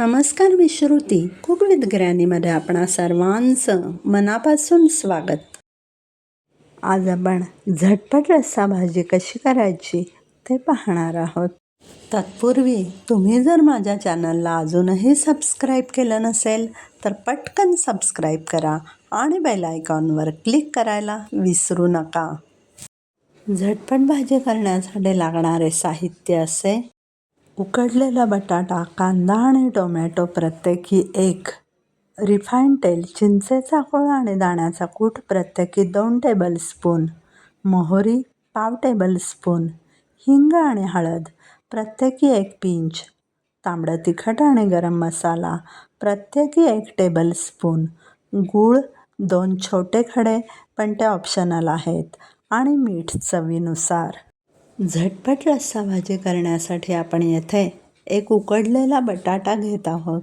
नमस्कार मी श्रुती. ग्रॅनीमध्ये आपणा सर्वांचं मनापासून स्वागत. आज आपण झटपट रस्सा भाजी कशी करायची ते पाहणार आहोत. तत्पूर्वी तुम्ही जर माझ्या चॅनलला अजूनही सबस्क्राईब केलं नसेल तर पटकन सबस्क्राईब करा आणि बेल आयकॉनवर क्लिक करायला विसरू नका. झटपट भाजी करण्यासाठी लागणारे साहित्य असे उकडलेला बटाटा कांदा आणि टोमॅटो प्रत्येकी एक. रिफाईंड तेल चिंचेचा कोळ आणि दाण्याचा कूट प्रत्येकी दोन टेबलस्पून मोहरी पाव टेबलस्पून हिंग आणि हळद प्रत्येकी एक पिंच. तांबडं तिखट आणि गरम मसाला प्रत्येकी एक टेबलस्पून गूळ दोन छोटे खडे पण ते ऑप्शनल आहेत. आणि मीठ चवीनुसार. झटपट रस्सा भाजी करण्यासाठी आपण येथे एक उकडलेला बटाटा घेत आहोत.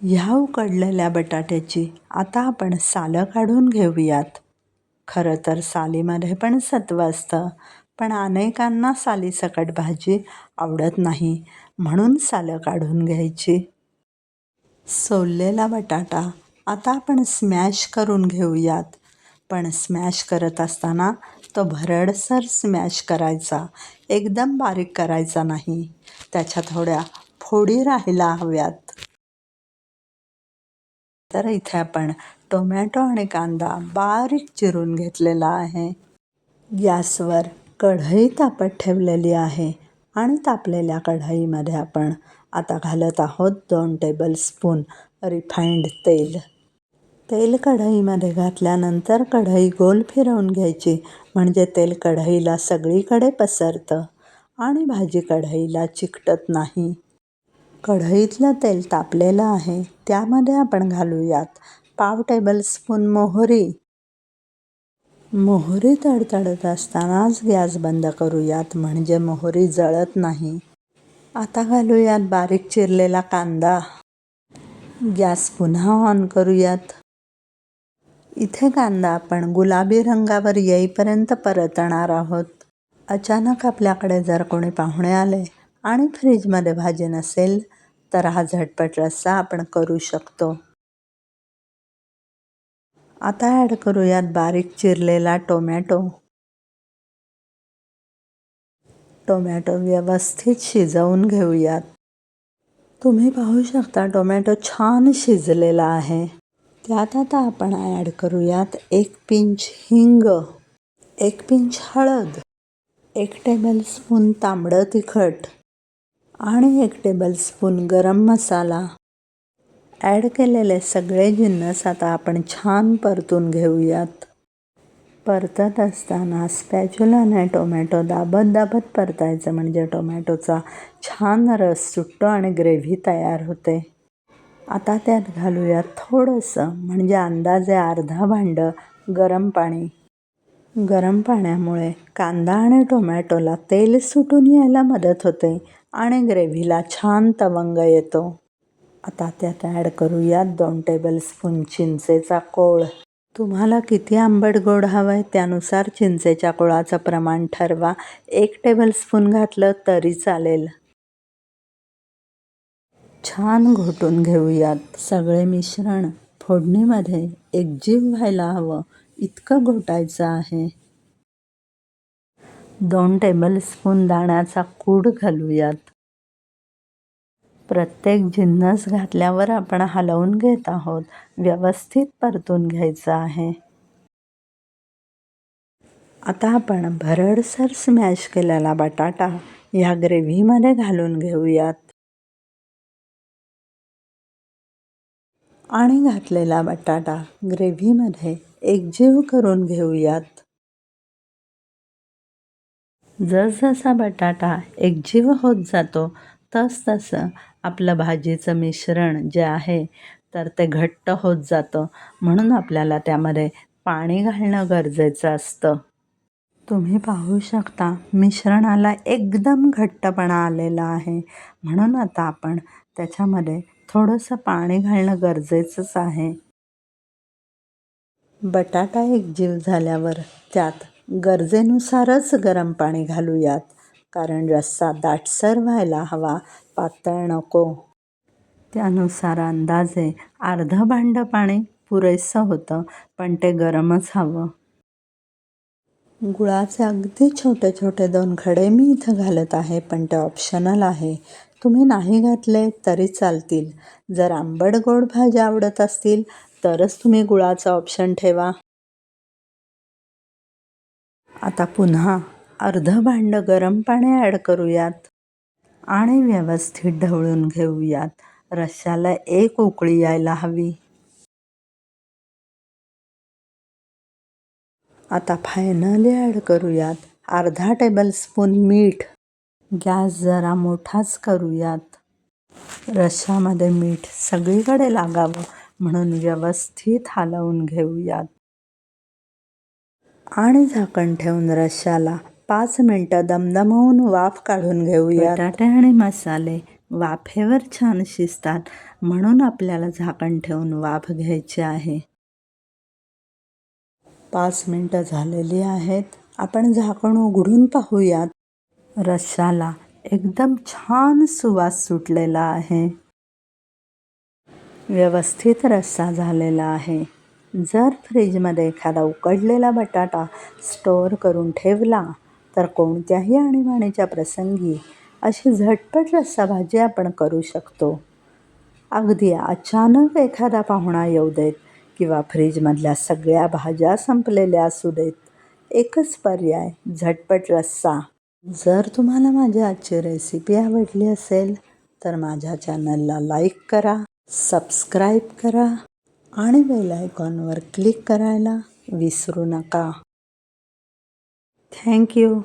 ह्या उकडलेल्या बटाट्याची आता आपण सालं काढून घेऊयात. खरं तर सालीमध्ये पण सत्व असतं पण अनेकांना सालीसकट भाजी आवडत नाही म्हणून सालं काढून घ्यायची. सोललेला बटाटा आता आपण स्मॅश करून घेऊयात. पण स्मॅश करत असताना तो भरडसर स्मॅश करायचा. एकदम बारीक करायचा नाही. त्याच्या थोड्या फोडी राहायला हव्यात. तर इथे आपण टोमॅटो आणि कांदा बारीक चिरून घेतलेला आहे. गॅसवर कढई तापत ठेवलेली आहे आणि तापलेल्या कढईमध्ये आपण आता घालत आहोत दोन टेबलस्पून रिफाईंड तेल. तेल कढईमध्ये घातल्यानंतर कढई गोल फिरवून घ्यायची म्हणजे तेल कढईला सगळीकडे पसरतं आणि भाजी कढईला चिकटत नाही. कढईतलं तेल तापलेलं आहे त्यामध्ये आपण घालूयात पाव टेबलस्पून मोहरी. मोहरी तडतडत असतानाच गॅस बंद करूयात म्हणजे मोहरी जळत नाही. आता घालूयात बारीक चिरलेला कांदा. गॅस पुन्हा ऑन करूयात. इथे कांदा आपण गुलाबी रंगावर येईपर्यंत परतणार आहोत. अचानक आपल्याकडे जर कोणी पाहुणे आले आणि फ्रीजमध्ये भाजी नसेल तर हा झटपट रस्सा आपण करू शकतो. आता ॲड करूयात बारीक चिरलेला टोमॅटो. टोमॅटो व्यवस्थित शिजवून घेऊयात. तुम्ही पाहू शकता टोमॅटो छान शिजलेला आहे. त्यात आता आपण ॲड करूयात एक पिंच हिंग एक पिंच हळद एक टेबलस्पून तांबडं तिखट आणि एक टेबलस्पून गरम मसाला. ॲड केलेले सगळे जिन्नस आता आपण छान परतून घेऊयात. परतत असताना स्पॅच्युलाने टोमॅटो दाबत दाबत परतायचं म्हणजे टोमॅटोचा छान रस सुटतो आणि ग्रेव्ही तयार होते. आता त्यात घालूयात थोडंसं म्हणजे अंदाजे अर्धा भांडं गरम पाणी. गरम पाण्यामुळे कांदा आणि टोमॅटोला तेल सुटून यायला मदत होते आणि ग्रेव्हीला छान तवंग येतो. आता त्यात ॲड करूयात दोन टेबलस्पून चिंचेचा कोळ. तुम्हाला किती आंबट गोड हवं आहे त्यानुसार चिंचेच्या कोळाचं प्रमाण ठरवा. एक टेबलस्पून घातलं तरी चालेल. छान घोटून घेऊयात सगळे मिश्रण. फोडणीमध्ये एकजीव व्हायला हवं इतकं घोटायचं आहे. दोन टेबलस्पून दाण्याचा कूड घालूयात. प्रत्येक जिन्नस घातल्यावर आपण हलवून घेत आहोत व्यवस्थित परतून घ्यायचं आहे. आता आपण भरडसर स्मॅश केलेला बटाटा ह्या ग्रेव्हीमध्ये घालून घेऊयात. आणि घातलेला बटाटा ग्रेव्हीमध्ये एकजीव करून घेऊयात. जसजसा बटाटा एकजीव होत जातो तसतसं आपलं भाजीचं मिश्रण जे आहे तर ते घट्ट होत जातं. म्हणून आपल्याला त्यामध्ये पाणी घालणं गरजेचं असतं. तुम्ही पाहू शकता मिश्रणाला एकदम घट्टपणा आलेला आहे. म्हणून आता आपण त्याच्यामध्ये थोडंसं पाणी घालणं गरजेचंच आहे. बटाटा एकजीव झाल्यावर त्यात गरजेनुसारच गरम पाणी घालूयात कारण रस्सा दाटसर व्हायला हवा पातळ नको. त्यानुसार अंदाजे अर्धं भांडं पाणी पुरेसं होतं पण ते गरमच हवं. गुळाचे अगदी छोटे छोटे दोन खडे मी इथं घालत आहे पण ते ऑप्शनल आहे. तुम्ही नाही घातले तरी चालतील. जर आंबट गोड भाज्या आवडत असतील तरच तुम्ही गुळाचा ऑप्शन ठेवा. आता पुन्हा अर्धं भांडं गरम पाणी ॲड करूयात आणि व्यवस्थित ढवळून घेऊयात. रश्याला एक उकळी यायला हवी. आता फायनली ॲड करूयात. अर्धा टेबलस्पून मीठ. गॅस जरा मोठाच करूयात. रश्श्यामध्ये मीठ सगळीकडे लागावं म्हणून व्यवस्थित हलवून घेऊयात. आणि झाकण ठेवून रश्श्याला पाच मिनटं दमदमवून वाफ काढून घेऊया बटाटे आणि मसाले वाफेवर छान शिजतात म्हणून आपल्याला झाकण ठेवून वाफ घ्यायची आहे. पाच मिनटं झालेली आहेत. आपण झाकण उघडून पाहूयात. रश्शाला एकदम छान सुवास सुटलेला आहे. व्यवस्थित रस्सा झालेला आहे. जर फ्रीजमध्ये एखादा उकडलेला बटाटा स्टोअर करून ठेवला तर कोणत्याही आणीबाणीच्या प्रसंगी अशी झटपट रस्सा भाजी आपण करू शकतो. अगदी अचानक एखादा पाहुणा येऊ देत किंवा फ्रीजमधल्या सगळ्या भाज्या संपलेल्या असू देत एकच पर्याय झटपट रस्सा. जर तुम्हाला माझी आजची रेसिपी आवडली असेल तर माझ्या चॅनलला लाईक करा सबस्क्राईब करा आणि बेल आयकॉनवर क्लिक करायला विसरू नका. थँक्यू